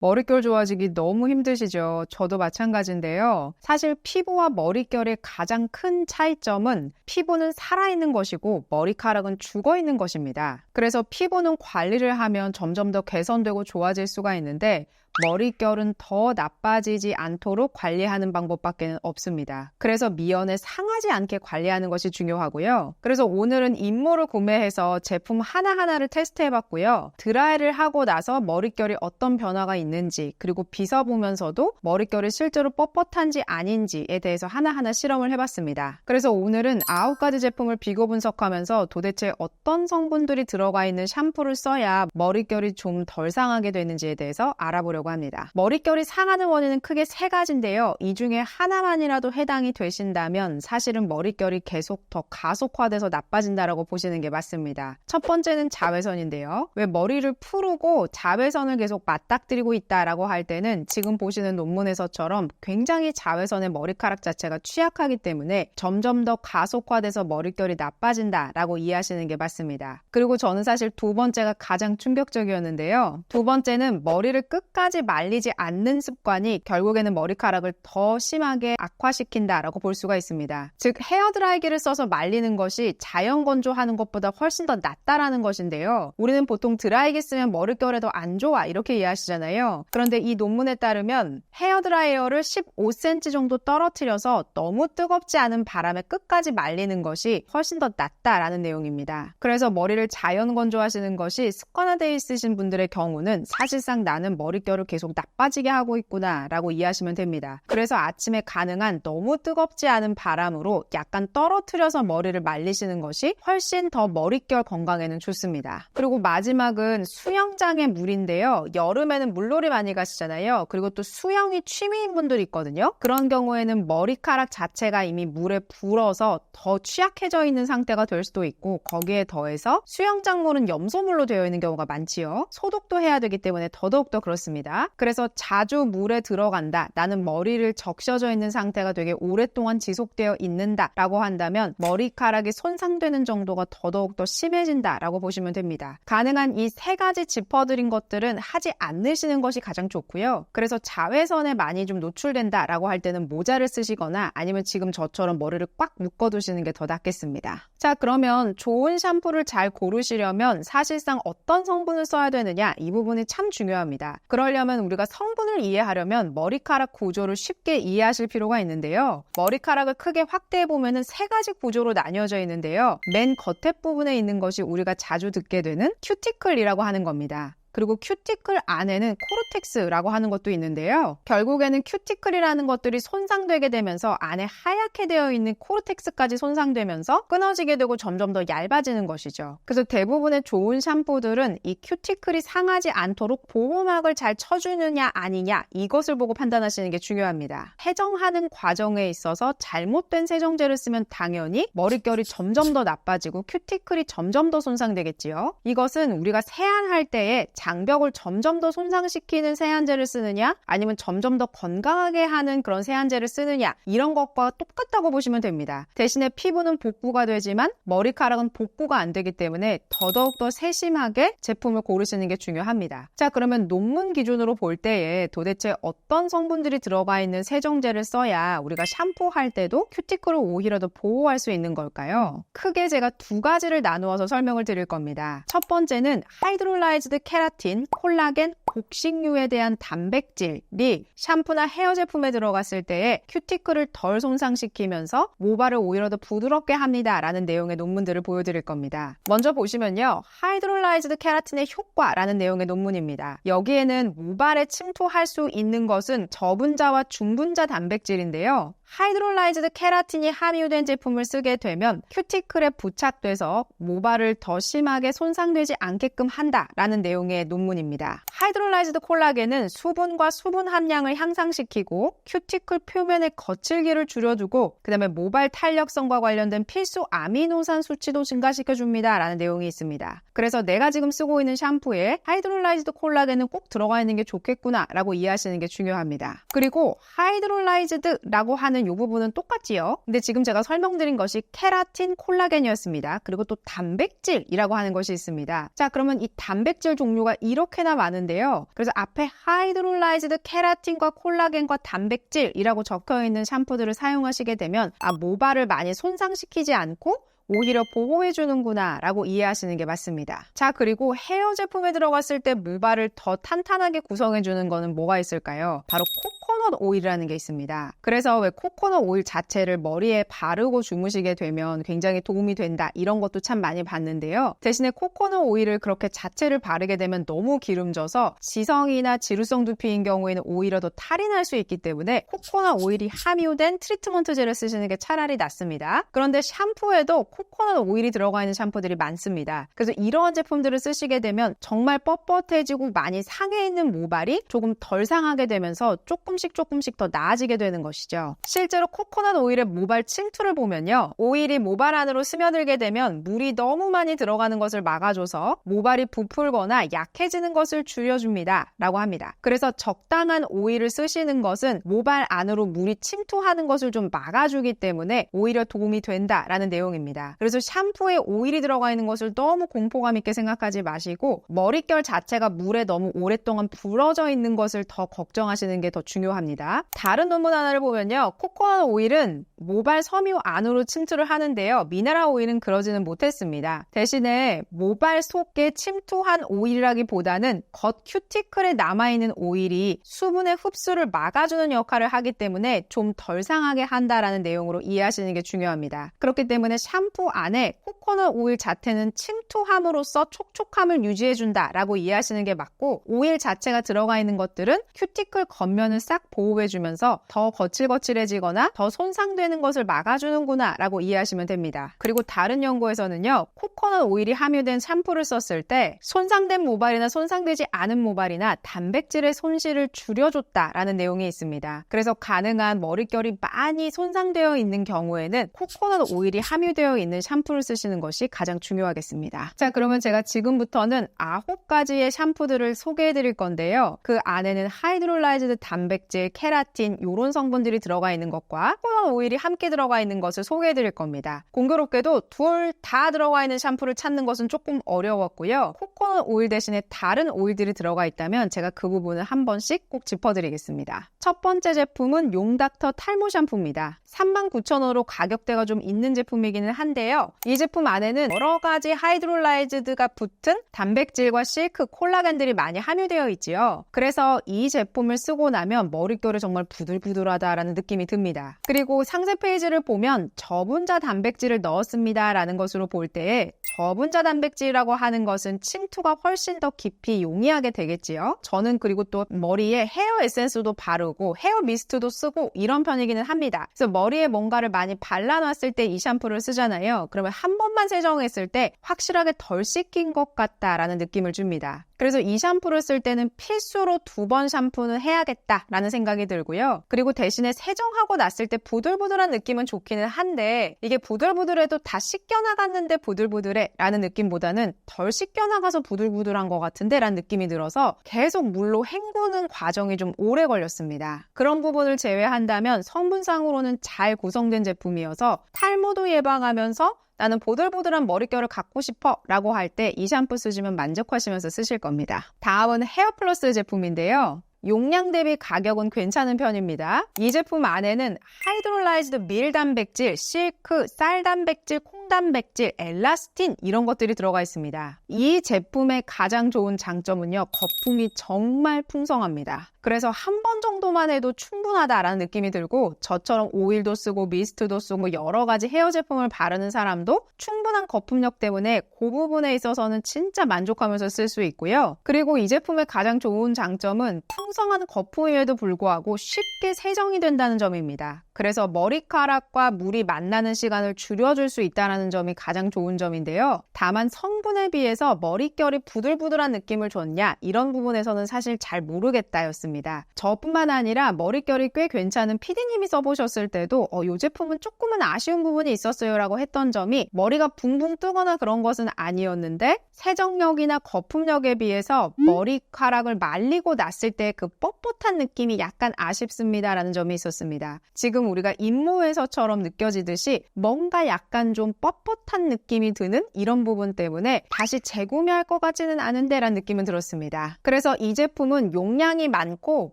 머릿결 좋아지기 너무 힘드시죠? 저도 마찬가지인데요. 사실 피부와 머릿결의 가장 큰 차이점은 피부는 살아있는 것이고 머리카락은 죽어있는 것입니다. 그래서 피부는 관리를 하면 점점 더 개선되고 좋아질 수가 있는데 머릿결은 더 나빠지지 않도록 관리하는 방법밖에 없습니다. 그래서 미연에 상하지 않게 관리하는 것이 중요하고요. 그래서 오늘은 잇모를 구매해서 제품 하나하나를 테스트해봤고요. 드라이를 하고 나서 머릿결이 어떤 변화가 있는지 그리고 빗어보면서도 머릿결이 실제로 뻣뻣한지 아닌지에 대해서 하나하나 실험을 해봤습니다. 그래서 오늘은 9가지 제품을 비교 분석하면서 도대체 어떤 성분들이 들어가 있는 샴푸를 써야 머릿결이 좀 덜 상하게 되는지에 대해서 알아보려고 합니다. 머릿결이 상하는 원인은 크게 세 가지인데요. 이 중에 하나만이라도 해당이 되신다면 사실은 머릿결이 계속 더 가속화돼서 나빠진다라고 보시는 게 맞습니다. 첫 번째는 자외선인데요. 왜 머리를 푸르고 자외선을 계속 맞닥뜨리고 있다라고 할 때는 지금 보시는 논문에서처럼 굉장히 자외선의 머리카락 자체가 취약하기 때문에 점점 더 가속화돼서 머릿결이 나빠진다라고 이해하시는 게 맞습니다. 그리고 저는 사실 두 번째가 가장 충격적이었는데요. 두 번째는 머리를 끝까지 끝까지 말리지 않는 습관이 결국에는 머리카락을 더 심하게 악화시킨다라고 볼 수가 있습니다. 즉 헤어드라이기를 써서 말리는 것이 자연 건조하는 것보다 훨씬 더 낫다라는 것인데요. 우리는 보통 드라이기 쓰면 머릿결에도 안 좋아 이렇게 이해하시잖아요. 그런데 이 논문에 따르면 헤어드라이어를 15cm 정도 떨어뜨려서 너무 뜨겁지 않은 바람에 끝까지 말리는 것이 훨씬 더 낫다라는 내용입니다. 그래서 머리를 자연 건조하시는 것이 습관화되어 있으신 분들의 경우는 사실상 나는 머릿결을 계속 나빠지게 하고 있구나 라고 이해하시면 됩니다. 그래서 아침에 가능한 너무 뜨겁지 않은 바람으로 약간 떨어뜨려서 머리를 말리시는 것이 훨씬 더 머릿결 건강에는 좋습니다. 그리고 마지막은 수영장의 물인데요. 여름에는 물놀이 많이 가시잖아요. 그리고 또 수영이 취미인 분들이 있거든요. 그런 경우에는 머리카락 자체가 이미 물에 불어서 더 취약해져 있는 상태가 될 수도 있고 거기에 더해서 수영장 물은 염소물로 되어 있는 경우가 많지요. 소독도 해야 되기 때문에 더더욱 더 그렇습니다. 그래서 자주 물에 들어간다. 나는 머리를 적셔져 있는 상태가 되게 오랫동안 지속되어 있는다. 라고 한다면 머리카락이 손상되는 정도가 더더욱 더 심해진다. 라고 보시면 됩니다. 가능한 이 세 가지 짚어드린 것들은 하지 않으시는 것이 가장 좋고요. 그래서 자외선에 많이 좀 노출된다. 라고 할 때는 모자를 쓰시거나 아니면 지금 저처럼 머리를 꽉 묶어두시는 게 더 낫겠습니다. 자, 그러면 좋은 샴푸를 잘 고르시려면 사실상 어떤 성분을 써야 되느냐 이 부분이 참 중요합니다. 그러려면 그러면 우리가 성분을 이해하려면 머리카락 구조를 쉽게 이해하실 필요가 있는데요. 머리카락을 크게 확대해 보면은 세 가지 구조로 나뉘어져 있는데요. 맨 겉에 부분에 있는 것이 우리가 자주 듣게 되는 큐티클이라고 하는 겁니다. 그리고 큐티클 안에는 코르텍스라고 하는 것도 있는데요. 결국에는 큐티클이라는 것들이 손상되게 되면서 안에 하얗게 되어 있는 코르텍스까지 손상되면서 끊어지게 되고 점점 더 얇아지는 것이죠. 그래서 대부분의 좋은 샴푸들은 이 큐티클이 상하지 않도록 보호막을 잘 쳐주느냐 아니냐 이것을 보고 판단하시는 게 중요합니다. 세정하는 과정에 있어서 잘못된 세정제를 쓰면 당연히 머릿결이 점점 더 나빠지고 큐티클이 점점 더 손상되겠지요. 이것은 우리가 세안할 때에 장벽을 점점 더 손상시키는 세안제를 쓰느냐 아니면 점점 더 건강하게 하는 그런 세안제를 쓰느냐 이런 것과 똑같다고 보시면 됩니다. 대신에 피부는 복구가 되지만 머리카락은 복구가 안 되기 때문에 더더욱 더 세심하게 제품을 고르시는 게 중요합니다. 자 그러면 논문 기준으로 볼 때에 도대체 어떤 성분들이 들어가 있는 세정제를 써야 우리가 샴푸할 때도 큐티클을 오히려 더 보호할 수 있는 걸까요? 크게 제가 두 가지를 나누어서 설명을 드릴 겁니다. 첫 번째는 하이드롤라이즈드 케라 케라틴, 콜라겐, 곡식류에 대한 단백질이 샴푸나 헤어 제품에 들어갔을 때에 큐티클을 덜 손상시키면서 모발을 오히려 더 부드럽게 합니다. 라는 내용의 논문들을 보여드릴 겁니다. 먼저 보시면요. 하이드롤라이즈드 케라틴의 효과라는 내용의 논문입니다. 여기에는 모발에 침투할 수 있는 것은 저분자와 중분자 단백질인데요. 하이드롤라이즈드 케라틴이 함유된 제품을 쓰게 되면 큐티클에 부착돼서 모발을 더 심하게 손상되지 않게끔 한다라는 내용의 논문입니다. 하이드롤라이즈드 콜라겐은 수분과 수분 함량을 향상시키고 큐티클 표면의 거칠기를 줄여주고 그다음에 모발 탄력성과 관련된 필수 아미노산 수치도 증가시켜줍니다라는 내용이 있습니다. 그래서 내가 지금 쓰고 있는 샴푸에 하이드롤라이즈드 콜라겐은 꼭 들어가 있는 게 좋겠구나 라고 이해하시는 게 중요합니다. 그리고 하이드롤라이즈드 라고 하는 이 부분은 똑같지요. 근데 지금 제가 설명드린 것이 케라틴 콜라겐이었습니다. 그리고 또 단백질이라고 하는 것이 있습니다. 자, 그러면 이 단백질 종류가 이렇게나 많은데요. 그래서 앞에 하이드롤라이즈드 케라틴과 콜라겐과 단백질이라고 적혀 있는 샴푸들을 사용하시게 되면 아, 모발을 많이 손상시키지 않고 오히려 보호해주는구나 라고 이해하시는 게 맞습니다. 자, 그리고 헤어 제품에 들어갔을 때 모발을 더 탄탄하게 구성해주는 거는 뭐가 있을까요? 바로 코코넛 오일이라는 게 있습니다. 그래서 왜 코코넛 오일 자체를 머리에 바르고 주무시게 되면 굉장히 도움이 된다 이런 것도 참 많이 봤는데요. 대신에 코코넛 오일을 그렇게 자체를 바르게 되면 너무 기름져서 지성이나 지루성 두피인 경우에는 오히려 더 탈이 날 수 있기 때문에 코코넛 오일이 함유된 트리트먼트 젤을 쓰시는 게 차라리 낫습니다. 그런데 샴푸에도 코코넛 오일이 들어가 있는 샴푸들이 많습니다. 그래서 이러한 제품들을 쓰시게 되면 정말 뻣뻣해지고 많이 상해 있는 모발이 조금 덜 상하게 되면서 조금씩 조금씩 더 나아지게 되는 것이죠. 실제로 코코넛 오일의 모발 침투를 보면요. 오일이 모발 안으로 스며들게 되면 물이 너무 많이 들어가는 것을 막아줘서 모발이 부풀거나 약해지는 것을 줄여줍니다. 라고 합니다. 그래서 적당한 오일을 쓰시는 것은 모발 안으로 물이 침투하는 것을 좀 막아주기 때문에 오히려 도움이 된다라는 내용입니다. 그래서 샴푸에 오일이 들어가 있는 것을 너무 공포감 있게 생각하지 마시고 머릿결 자체가 물에 너무 오랫동안 불어져 있는 것을 더 걱정하시는 게 더 중요합니다. 다른 논문 하나를 보면요. 코코넛 오일은 모발 섬유 안으로 침투를 하는데요. 미네랄 오일은 그러지는 못했습니다. 대신에 모발 속에 침투한 오일이라기보다는 겉 큐티클에 남아있는 오일이 수분의 흡수를 막아주는 역할을 하기 때문에 좀 덜 상하게 한다라는 내용으로 이해하시는 게 중요합니다. 그렇기 때문에 샴푸 안에 코코넛 오일 자체는 침투함으로써 촉촉함을 유지해준다라고 이해하시는 게 맞고 오일 자체가 들어가 있는 것들은 큐티클 겉면을 싹 보호해주면서 더 거칠거칠해지거나 더 손상되는 것을 막아주는구나 라고 이해하시면 됩니다. 그리고 다른 연구에서는요 코코넛 오일이 함유된 샴푸를 썼을 때 손상된 모발이나 손상되지 않은 모발이나 단백질의 손실을 줄여줬다라는 내용이 있습니다. 그래서 가능한 머릿결이 많이 손상되어 있는 경우에는 코코넛 오일이 함유되어 있는 샴푸를 쓰시는 것이 가장 중요하겠습니다. 자, 그러면 제가 지금부터는 아홉 가지의 샴푸들을 소개해 드릴 건데요. 그 안에는 하이드롤라이즈드 단백질, 케라틴 이런 성분들이 들어가 있는 것과 코코넛 오일이 함께 들어가 있는 것을 소개해 드릴 겁니다. 공교롭게도 둘 다 들어가 있는 샴푸를 찾는 것은 조금 어려웠고요. 코코넛 오일 대신에 다른 오일들이 들어가 있다면 제가 그 부분을 한 번씩 꼭 짚어 드리겠습니다. 첫 번째 제품은 용닥터 탈모 샴푸입니다. 39,000원으로 가격대가 좀 있는 제품이기는 한데 요. 이 제품 안에는 여러 가지 하이드롤라이즈드가 붙은 단백질과 실크, 콜라겐들이 많이 함유되어 있지요. 그래서 이 제품을 쓰고 나면 머릿결이 정말 부들부들하다라는 느낌이 듭니다. 그리고 상세 페이지를 보면 저분자 단백질을 넣었습니다 라는 것으로 볼 때에 저분자 단백질이라고 하는 것은 침투가 훨씬 더 깊이 용이하게 되겠지요. 저는 그리고 또 머리에 헤어 에센스도 바르고 헤어 미스트도 쓰고 이런 편이기는 합니다. 그래서 머리에 뭔가를 많이 발라놨을 때 이 샴푸를 쓰잖아요. 그러면 한 번만 세정했을 때 확실하게 덜 씻긴 것 같다라는 느낌을 줍니다. 그래서 이 샴푸를 쓸 때는 필수로 두 번 샴푸는 해야겠다라는 생각이 들고요. 그리고 대신에 세정하고 났을 때 부들부들한 느낌은 좋기는 한데 이게 부들부들해도 다 씻겨나갔는데 부들부들해 라는 느낌보다는 덜 씻겨나가서 부들부들한 것 같은데 라는 느낌이 들어서 계속 물로 헹구는 과정이 좀 오래 걸렸습니다. 그런 부분을 제외한다면 성분상으로는 잘 구성된 제품이어서 탈모도 예방하면 서 나는 보들보들한 머릿결을 갖고 싶어 라고 할 때 이 샴푸 쓰시면 만족하시면서 쓰실 겁니다. 다음은 헤어 플러스 제품인데요. 용량 대비 가격은 괜찮은 편입니다. 이 제품 안에는 하이드롤라이즈드 밀 단백질, 실크, 쌀 단백질, 콩 단백질, 엘라스틴 이런 것들이 들어가 있습니다. 이 제품의 가장 좋은 장점은요. 거품이 정말 풍성합니다. 그래서 한 번 정도만 해도 충분하다라는 느낌이 들고 저처럼 오일도 쓰고 미스트도 쓰고 여러 가지 헤어 제품을 바르는 사람도 충분한 거품력 때문에 그 부분에 있어서는 진짜 만족하면서 쓸 수 있고요. 그리고 이 제품의 가장 좋은 장점은 풍 풍성한 거품임에도 불구하고 쉽게 세정이 된다는 점입니다. 그래서 머리카락과 물이 만나는 시간을 줄여줄 수 있다는 점이 가장 좋은 점인데요. 다만 성분에 비해서 머릿결이 부들부들한 느낌을 줬냐 이런 부분에서는 사실 잘 모르겠다였습니다. 저뿐만 아니라 머릿결이 꽤 괜찮은 PD님이 써보셨을 때도 어, 이 제품은 조금은 아쉬운 부분이 있었어요 라고 했던 점이 머리가 붕붕 뜨거나 그런 것은 아니었는데 세정력이나 거품력에 비해서 머리카락을 말리고 났을 때그 뻣뻣한 느낌이 약간 아쉽습니다라는 점이 있었습니다. 지금 우리가 입모에서처럼 느껴지듯이 뭔가 약간 좀 뻣뻣한 느낌이 드는 이런 부분 때문에 다시 재구매할 것 같지는 않은데라는 느낌은 들었습니다. 그래서 이 제품은 용량이 많고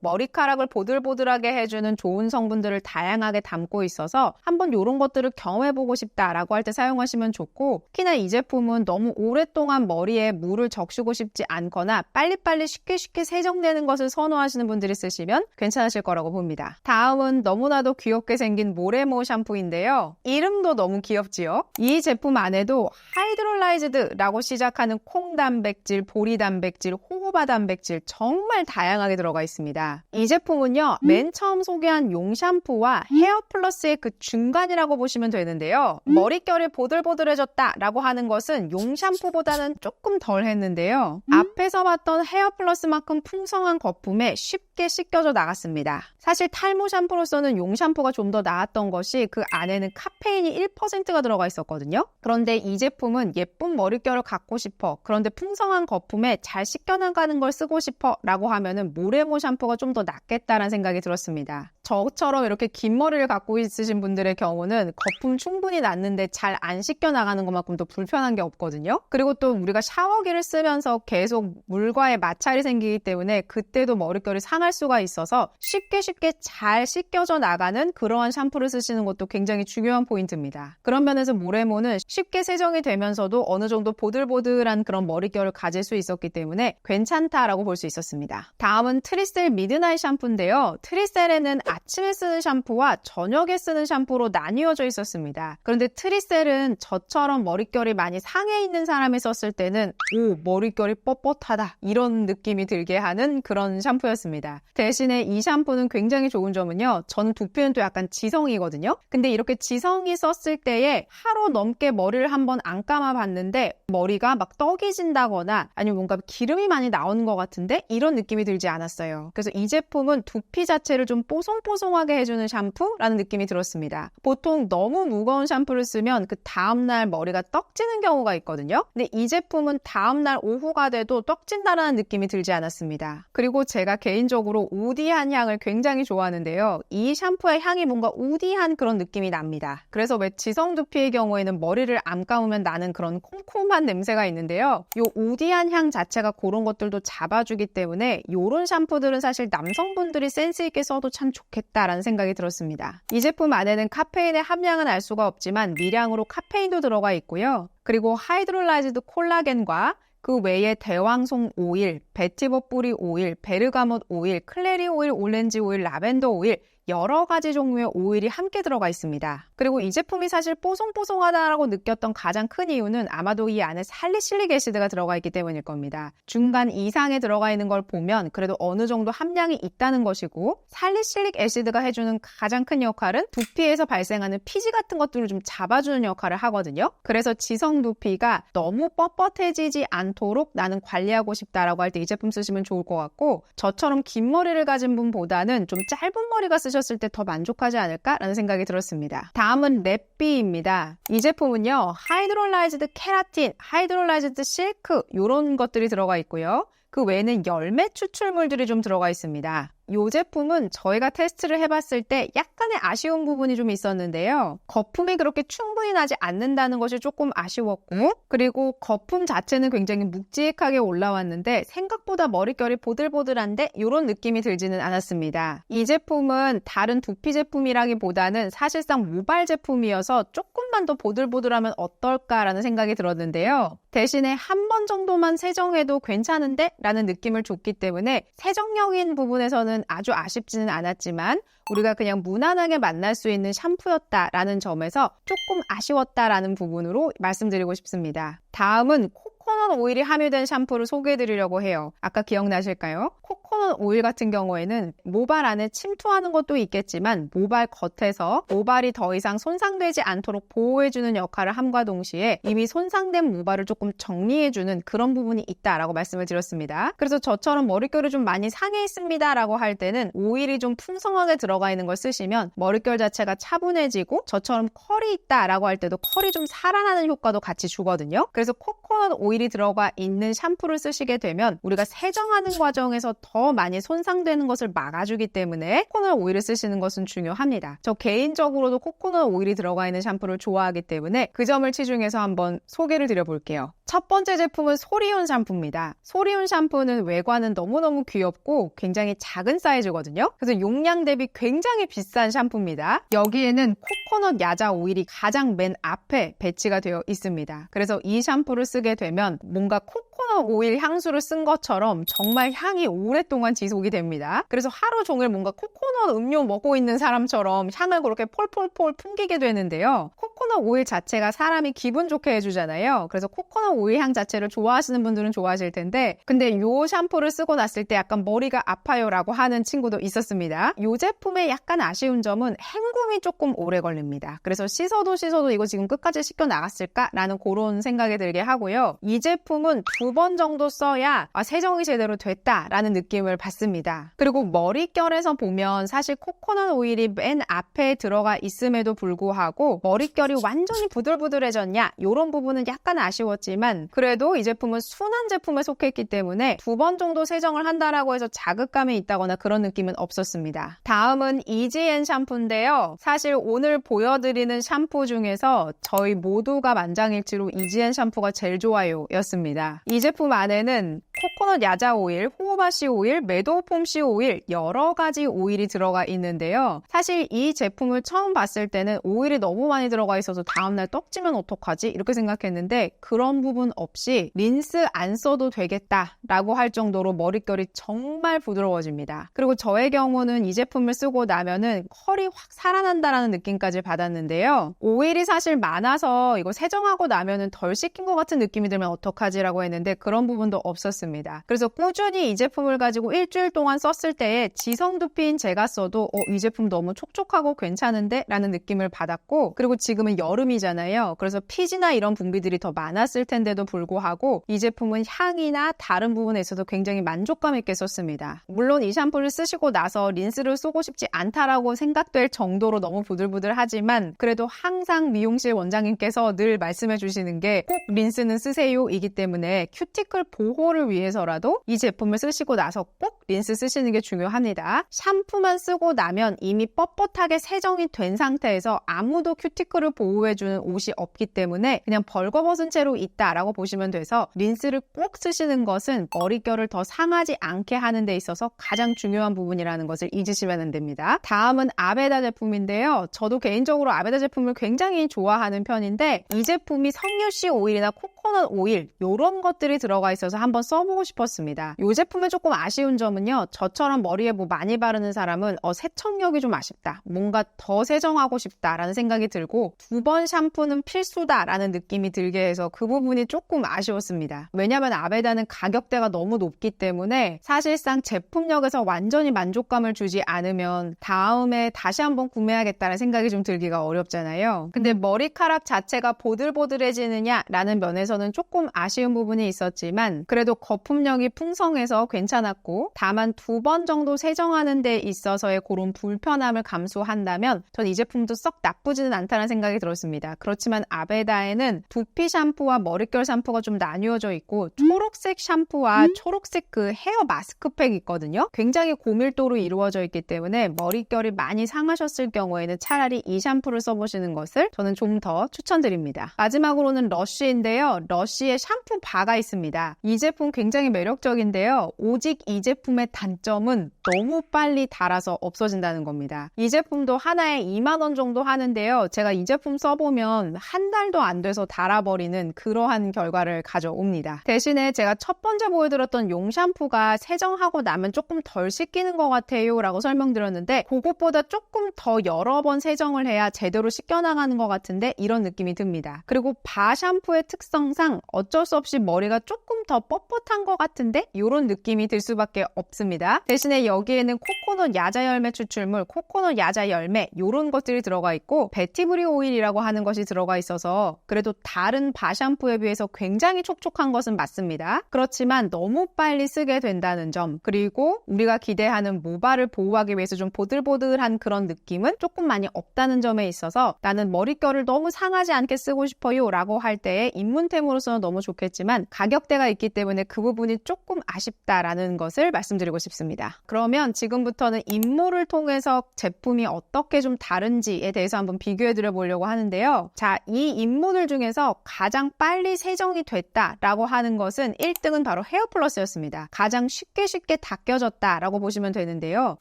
머리카락을 보들보들하게 해주는 좋은 성분들을 다양하게 담고 있어서 한번 이런 것들을 경험해보고 싶다라고 할 때 사용하시면 좋고 특히나 이 제품은 너무 오랫동안 머리에 물을 적시고 싶지 않거나 빨리빨리 쉽게 쉽게 세정되는 것을 선호 하시는 분들이 쓰시면 괜찮으실 거라고 봅니다. 다음은 너무나도 귀엽게 생긴 모레모 샴푸인데요. 이름도 너무 귀엽지요? 이 제품 안에도 하이드롤라이즈드라고 시작하는 콩 단백질, 보리 단백질, 호호바 단백질 정말 다양하게 들어가 있습니다. 이 제품은요, 맨 처음 소개한 용 샴푸와 헤어 플러스의 그 중간이라고 보시면 되는데요. 머릿결이 보들보들해졌다라고 하는 것은 용 샴푸보다는 조금 덜 했는데요. 앞에서 봤던 헤어 플러스만큼 풍성한 거품 에 쉽게 씻겨져 나갔습니다. 사실 탈모 샴푸로서는 용 샴푸가 좀 더 나았던 것이 그 안에는 카페인이 1%가 들어가 있었거든요. 그런데 이 제품은 예쁜 머릿결을 갖고 싶어. 그런데 풍성한 거품에 잘 씻겨나가는 걸 쓰고 싶어. 라고 하면은 모레모 샴푸가 좀 더 낫겠다라는 생각이 들었습니다. 저처럼 이렇게 긴 머리를 갖고 있으신 분들의 경우는 거품 충분히 났는데 잘 안 씻겨 나가는 것만큼 더 불편한 게 없거든요. 그리고 또 우리가 샤워기를 쓰면서 계속 물과의 마찰이 생기기 때문에 그때도 머릿결이 상할 수가 있어서 쉽게 쉽게 잘 씻겨져 나가는 그러한 샴푸를 쓰시는 것도 굉장히 중요한 포인트입니다. 그런 면에서 모레모는 쉽게 세정이 되면서도 어느 정도 보들보들한 그런 머릿결을 가질 수 있었기 때문에 괜찮다라고 볼 수 있었습니다. 다음은 트리셀 미드나잇 샴푸인데요. 트리셀에는 아침에 쓰는 샴푸와 저녁에 쓰는 샴푸로 나뉘어져 있었습니다. 그런데 트리셀은 저처럼 머릿결이 많이 상해 있는 사람이 썼을 때는 오 머릿결이 뻣뻣하다 이런 느낌이 들게 하는 그런 샴푸였습니다. 대신에 이 샴푸는 굉장히 좋은 점은요. 저는 두피는 또 약간 지성이거든요. 근데 이렇게 지성이 썼을 때에 하루 넘게 머리를 한번 안 감아봤는데 머리가 막 떡이 진다거나 아니면 뭔가 기름이 많이 나오는 것 같은데 이런 느낌이 들지 않았어요. 그래서 이 제품은 두피 자체를 좀 뽀송 뽀송하게 해주는 샴푸라는 느낌이 들었습니다. 보통 너무 무거운 샴푸를 쓰면 그 다음날 머리가 떡지는 경우가 있거든요. 근데 이 제품은 다음날 오후가 돼도 떡진다라는 느낌이 들지 않았습니다. 그리고 제가 개인적으로 우디한 향을 굉장히 좋아하는데요. 이 샴푸의 향이 뭔가 우디한 그런 느낌이 납니다. 그래서 왜 지성 두피의 경우에는 머리를 안 감으면 나는 그런 콤콤한 냄새가 있는데요. 이 우디한 향 자체가 그런 것들도 잡아주기 때문에 이런 샴푸들은 사실 남성분들이 센스 있게 써도 참 좋겠 다라는 생각이 들었습니다. 이 제품 안에는 카페인의 함량은 알 수가 없지만 미량으로 카페인도 들어가 있고요. 그리고 하이드롤라이즈드 콜라겐과 그 외에 대왕송 오일, 베티버 뿌리 오일, 베르가못 오일, 클레리 오일, 올렌지 오일, 라벤더 오일 여러 가지 종류의 오일이 함께 들어가 있습니다. 그리고 이 제품이 사실 뽀송뽀송하다라고 느꼈던 가장 큰 이유는 아마도 이 안에 살리실릭 애시드가 들어가 있기 때문일 겁니다. 중간 이상에 들어가 있는 걸 보면 그래도 어느 정도 함량이 있다는 것이고 살리실릭 애시드가 해주는 가장 큰 역할은 두피에서 발생하는 피지 같은 것들을 좀 잡아주는 역할을 하거든요. 그래서 지성 두피가 너무 뻣뻣해지지 않도록 나는 관리하고 싶다라고 할 때 이 제품 쓰시면 좋을 것 같고 저처럼 긴 머리를 가진 분보다는 좀 짧은 머리가 쓰 쓰셨을 때 더 만족하지 않을까라는 생각이 들었습니다. 다음은 랩비입니다. 이 제품은요. 하이드롤라이즈드 케라틴, 하이드롤라이즈드 실크 이런 것들이 들어가 있고요. 그 외에는 열매 추출물들이 좀 들어가 있습니다. 이 제품은 저희가 테스트를 해봤을 때 약간의 아쉬운 부분이 좀 있었는데요. 거품이 그렇게 충분히 나지 않는다는 것이 조금 아쉬웠고, 그리고 거품 자체는 굉장히 묵직하게 올라왔는데 생각보다 머릿결이 보들보들한데 이런 느낌이 들지는 않았습니다. 이 제품은 다른 두피 제품이라기보다는 사실상 모발 제품이어서 조금만 더 보들보들하면 어떨까라는 생각이 들었는데요. 대신에 한 번 정도만 세정해도 괜찮은데? 라는 느낌을 줬기 때문에 세정력인 부분에서는 아주 아쉽지는 않았지만 우리가 그냥 무난하게 만날 수 있는 샴푸였다라는 점에서 조금 아쉬웠다라는 부분으로 말씀드리고 싶습니다. 다음은 코코넛 오일이 함유된 샴푸를 소개해 드리려고 해요. 아까 기억나실까요? 코코넛 코코넛 오일 같은 경우에는 모발 안에 침투하는 것도 있겠지만 모발 겉에서 모발이 더 이상 손상되지 않도록 보호해주는 역할을 함과 동시에 이미 손상된 모발을 조금 정리해주는 그런 부분이 있다라고 말씀을 드렸습니다. 그래서 저처럼 머릿결이 좀 많이 상해 있습니다라고 할 때는 오일이 좀 풍성하게 들어가 있는 걸 쓰시면 머릿결 자체가 차분해지고 저처럼 컬이 있다라고 할 때도 컬이 좀 살아나는 효과도 같이 주거든요. 그래서 코코넛 오일이 들어가 있는 샴푸를 쓰시게 되면 우리가 세정하는 과정에서 더 많이 손상되는 것을 막아주기 때문에 코코넛 오일을 쓰시는 것은 중요합니다. 저 개인적으로도 코코넛 오일이 들어가 있는 샴푸를 좋아하기 때문에 그 점을 치중해서 한번 소개를 드려볼게요. 첫 번째 제품은 소리온 샴푸입니다. 소리온 샴푸는 외관은 너무너무 귀엽고 굉장히 작은 사이즈거든요. 그래서 용량 대비 굉장히 비싼 샴푸입니다. 여기에는 코코넛 야자 오일이 가장 맨 앞에 배치가 되어 있습니다. 그래서 이 샴푸를 쓰게 되면 뭔가 코코넛 오일 향수를 쓴 것처럼 정말 향이 오랫동안 지속이 됩니다. 그래서 하루 종일 뭔가 코코넛 음료 먹고 있는 사람처럼 향을 그렇게 폴폴폴 풍기게 되는데요. 코코넛 오일 자체가 사람이 기분 좋게 해주잖아요. 그래서 코코넛 오일 향 자체를 좋아하시는 분들은 좋아하실 텐데 근데 이 샴푸를 쓰고 났을 때 약간 머리가 아파요라고 하는 친구도 있었습니다. 이 제품의 약간 아쉬운 점은 헹굼이 조금 오래 걸립니다. 그래서 씻어도 씻어도 이거 지금 끝까지 씻겨 나갔을까라는 그런 생각이 들게 하고요. 이 제품은 두 번 정도 써야 아, 세정이 제대로 됐다라는 느낌을 받습니다. 그리고 머릿결에서 보면 사실 코코넛 오일이 맨 앞에 들어가 있음에도 불구하고 머릿결이 완전히 부들부들해졌냐 이런 부분은 약간 아쉬웠지만 그래도 이 제품은 순한 제품에 속했기 때문에 두 번 정도 세정을 한다라고 해서 자극감이 있다거나 그런 느낌은 없었습니다. 다음은 이지앤 샴푸인데요. 사실 오늘 보여드리는 샴푸 중에서 저희 모두가 만장일치로 이지앤 샴푸가 제일 좋아요 였습니다. 이 제품 안에는 코코넛 야자 오일, 호호바씨 오일, 매도폼씨 오일 여러 가지 오일이 들어가 있는데요. 사실 이 제품을 처음 봤을 때는 오일이 너무 많이 들어가 있어서 다음날 떡지면 어떡하지? 이렇게 생각했는데 그런 부분 없이 린스 안 써도 되겠다라고 할 정도로 머릿결이 정말 부드러워집니다. 그리고 저의 경우는 이 제품을 쓰고 나면은 컬이 확 살아난다라는 느낌까지 받았는데요. 오일이 사실 많아서 이거 세정하고 나면은 덜 씻긴 것 같은 느낌이 들면 어떡하지라고 했는데 그런 부분도 없었습니다. 그래서 꾸준히 이 제품을 가지고 일주일 동안 썼을 때에 지성 두피인 제가 써도 어, 이 제품 너무 촉촉하고 괜찮은데? 라는 느낌을 받았고 그리고 지금은 여름이잖아요. 그래서 피지나 이런 분비들이 더 많았을 텐데 도 불구하고 이 제품은 향이나 다른 부분에 있어서 굉장히 만족감 있게 썼습니다. 물론 이 샴푸를 쓰시고 나서 린스를 쏘고 싶지 않다라고 생각될 정도로 너무 부들부들하지만 그래도 항상 미용실 원장님께서 늘 말씀해 주시는 게 꼭 린스는 쓰세요 이기 때문에 큐티클 보호를 위해서라도 이 제품을 쓰시고 나서 꼭 린스 쓰시는 게 중요합니다. 샴푸만 쓰고 나면 이미 뻣뻣하게 세정이 된 상태에서 아무도 큐티클을 보호해주는 옷이 없기 때문에 그냥 벌거벗은 채로 있다 라고 보시면 돼서 린스를 꼭 쓰시는 것은 머릿결을 더 상하지 않게 하는 데 있어서 가장 중요한 부분이라는 것을 잊으시면 안 됩니다. 다음은 아베다 제품인데요. 저도 개인적으로 아베다 제품을 굉장히 좋아하는 편인데 이 제품이 석류씨 오일이나 코코넛 오일 이런 것들이 들어가 있어서 한번 써보고 싶었습니다. 이 제품의 조금 아쉬운 점은요. 저처럼 머리에 뭐 많이 바르는 사람은 어, 세척력이 좀 아쉽다. 뭔가 더 세정하고 싶다라는 생각이 들고 두 번 샴푸는 필수다라는 느낌이 들게 해서 그 부분이 조금 아쉬웠습니다. 왜냐하면 아베다는 가격대가 너무 높기 때문에 사실상 제품력에서 완전히 만족감을 주지 않으면 다음에 다시 한번 구매하겠다는 생각이 좀 들기가 어렵잖아요. 근데 머리카락 자체가 보들보들해지느냐라는 면에서는 조금 아쉬운 부분이 있었지만 그래도 거품력이 풍성해서 괜찮았고 다만 두 번 정도 세정하는 데 있어서의 그런 불편함을 감수한다면 전 이 제품도 썩 나쁘지는 않다는 생각이 들었습니다. 그렇지만 아베다에는 두피 샴푸와 머 릿결 샴푸가 좀 나뉘어져 있고 초록색 샴푸와 초록색 그 헤어 마스크팩이 있거든요. 굉장히 고밀도로 이루어져 있기 때문에 머릿결이 많이 상하셨을 경우에는 차라리 이 샴푸를 써보시는 것을 저는 좀 더 추천드립니다. 마지막으로는 러쉬인데요. 러쉬의 샴푸 바가 있습니다. 이 제품 굉장히 매력적인데요. 오직 이 제품의 단점은 너무 빨리 닳아서 없어진다는 겁니다. 이 제품도 하나에 2만 원 정도 하는데요. 제가 이 제품 써보면 한 달도 안 돼서 닳아버리는 그러한 이러한 결과를 가져옵니다. 대신에 제가 첫 번째 보여드렸던 용 샴푸가 세정하고 나면 조금 덜 씻기는 것 같아요 라고 설명드렸는데 그것보다 조금 더 여러 번 세정을 해야 제대로 씻겨나가는 것 같은데 이런 느낌이 듭니다. 그리고 바 샴푸의 특성상 어쩔 수 없이 머리가 조금 더 뻣뻣한 것 같은데 이런 느낌이 들 수밖에 없습니다. 대신에 여기에는 코코넛 야자 열매 추출물, 코코넛 야자 열매 이런 것들이 들어가 있고 베티브리 오일이라고 하는 것이 들어가 있어서 그래도 다른 바 샴푸에 비해서 굉장히 촉촉한 것은 맞습니다. 그렇지만 너무 빨리 쓰게 된다는 점 그리고 우리가 기대하는 모발을 보호하기 위해서 좀 보들보들한 그런 느낌은 조금 많이 없다는 점에 있어서 나는 머릿결을 너무 상하지 않게 쓰고 싶어요 라고 할 때에 입문템으로서는 너무 좋겠지만 가격대가 있기 때문에 그 부분이 조금 아쉽다라는 것을 말씀드리고 싶습니다. 그러면 지금부터는 입모를 통해서 제품이 어떻게 좀 다른지에 대해서 한번 비교해 드려 보려고 하는데요. 자, 이 입모들 중에서 가장 빨리 세정이 됐다라고 하는 것은 1등은 바로 헤어 플러스였습니다. 가장 쉽게 쉽게 닦여졌다라고 보시면 되는데요.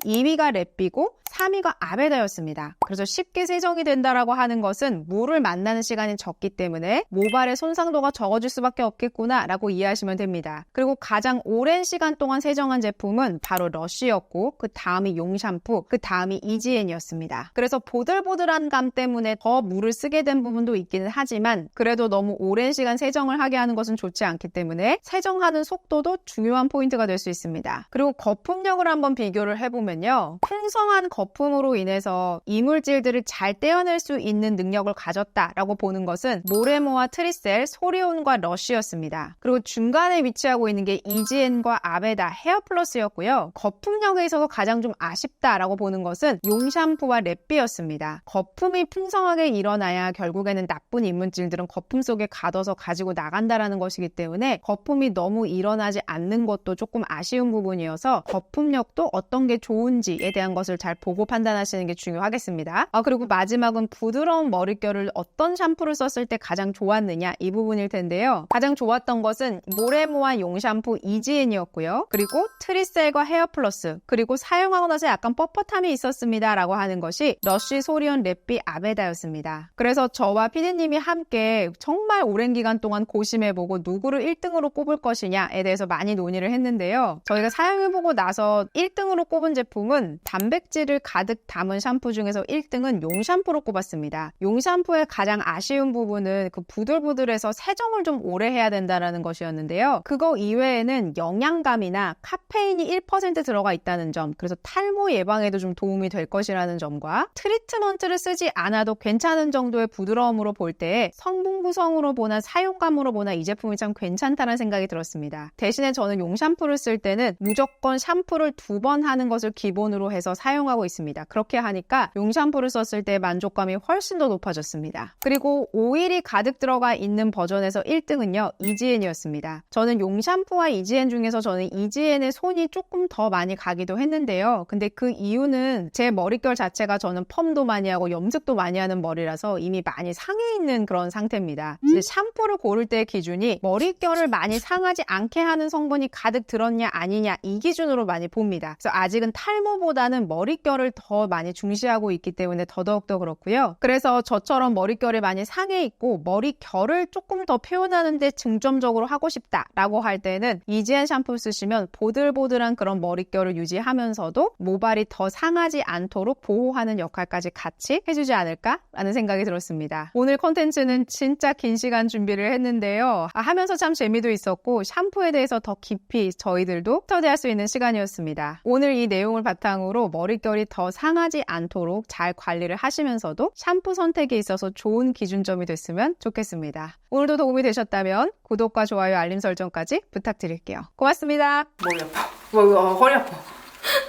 2위가 랩비고 3위가 아베다였습니다. 그래서 쉽게 세정이 된다라고 하는 것은 물을 만나는 시간이 적기 때문에 모발의 손상도가 적어질 수밖에 없겠구나라고 이해하시면 됩니다. 그리고 가장 오랜 시간 동안 세정한 제품은 바로 러쉬였고 그 다음이 용 샴푸, 그 다음이 이지엔이었습니다. 그래서 보들보들한 감 때문에 더 물을 쓰게 된 부분도 있기는 하지만 그래도 너무 오랜 시간 세정을 하게 하는 것은 좋지 않기 때문에 세정하는 속도도 중요한 포인트가 될 수 있습니다. 그리고 거품력을 한번 비교를 해보면요. 풍성한 거품으로 인해서 이물질들을 잘 떼어낼 수 있는 능력을 가졌다라고 보는 것은 모레모와 트리셀, 소리온과 러쉬였습니다. 그리고 중간에 위치하고 있는 게 이지엔과 아베다, 헤어플러스였고요. 거품력에 있어서 가장 좀 아쉽다라고 보는 것은 용 샴푸와 랩비였습니다. 거품이 풍성하게 일어나야 결국에는 나쁜 이물질들은 거품 속에 가둬서 가 지고 나간다라는 것이기 때문에 거품이 너무 일어나지 않는 것도 조금 아쉬운 부분이어서 거품력도 어떤 게 좋은지에 대한 것을 잘 보고 판단하시는 게 중요하겠습니다. 아, 그리고 마지막은 부드러운 머릿결을 어떤 샴푸를 썼을 때 가장 좋았느냐 이 부분일 텐데요. 가장 좋았던 것은 모레모아 용 샴푸 이지엔이었고요. 그리고 트리셀과 헤어플러스 그리고 사용하고 나서 약간 뻣뻣함이 있었습니다 라고 하는 것이 러쉬 소리온 랩비 아베다였습니다. 그래서 저와 피디님이 함께 정말 오랜 기간 동안 고심해보고 누구를 1등으로 꼽을 것이냐에 대해서 많이 논의를 했는데요. 저희가 사용해보고 나서 1등으로 꼽은 제품은 단백질을 가득 담은 샴푸 중에서 1등은 용 샴푸로 꼽았습니다. 용 샴푸의 가장 아쉬운 부분은 그 부들부들해서 세정을 좀 오래 해야 된다는 것이었는데요. 그거 이외에는 영양감이나 카페인이 1% 들어가 있다는 점, 그래서 탈모 예방에도 좀 도움이 될 것이라는 점과 트리트먼트를 쓰지 않아도 괜찮은 정도의 부드러움으로 볼때 성분 구성으로 보나 사용 감으로 보나 이 제품이 참 괜찮다는 생각이 들었습니다. 대신에 저는 용 샴푸를 쓸 때는 무조건 샴푸를 두 번 하는 것을 기본으로 해서 사용하고 있습니다. 그렇게 하니까 용 샴푸를 썼을 때 만족감이 훨씬 더 높아졌습니다. 그리고 오일이 가득 들어가 있는 버전에서 1등은요 이지엔이었습니다. 저는 용 샴푸와 이지엔 중에서 저는 이지엔의 손이 조금 더 많이 가기도 했는데요. 근데 그 이유는 제 머릿결 자체가 저는 펌도 많이 하고 염색도 많이 하는 머리라서 이미 많이 상해 있는 그런 상태입니다. 이제 샴푸를 고를 때의 기준이 머릿결을 많이 상하지 않게 하는 성분이 가득 들었냐 아니냐 이 기준으로 많이 봅니다. 그래서 아직은 탈모보다는 머릿결을 더 많이 중시하고 있기 때문에 더더욱더 그렇고요. 그래서 저처럼 머릿결이 많이 상해 있고 머릿결을 조금 더 표현하는데 중점적으로 하고 싶다라고 할 때는 이지엔 샴푸 쓰시면 보들보들한 그런 머릿결을 유지하면서도 모발이 더 상하지 않도록 보호하는 역할까지 같이 해주지 않을까라는 생각이 들었습니다. 오늘 콘텐츠는 진짜 긴 시간 준비를 했는데요. 아, 하면서 참 재미도 있었고 샴푸에 대해서 더 깊이 저희들도 스터디할 수 있는 시간이었습니다. 오늘 이 내용을 바탕으로 머릿결이 더 상하지 않도록 잘 관리를 하시면서도 샴푸 선택에 있어서 좋은 기준점이 됐으면 좋겠습니다. 오늘도 도움이 되셨다면 구독과 좋아요, 알림 설정까지 부탁드릴게요. 고맙습니다. 머리 아파. 뭐, 어, 허리 아파.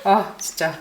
아, 진짜.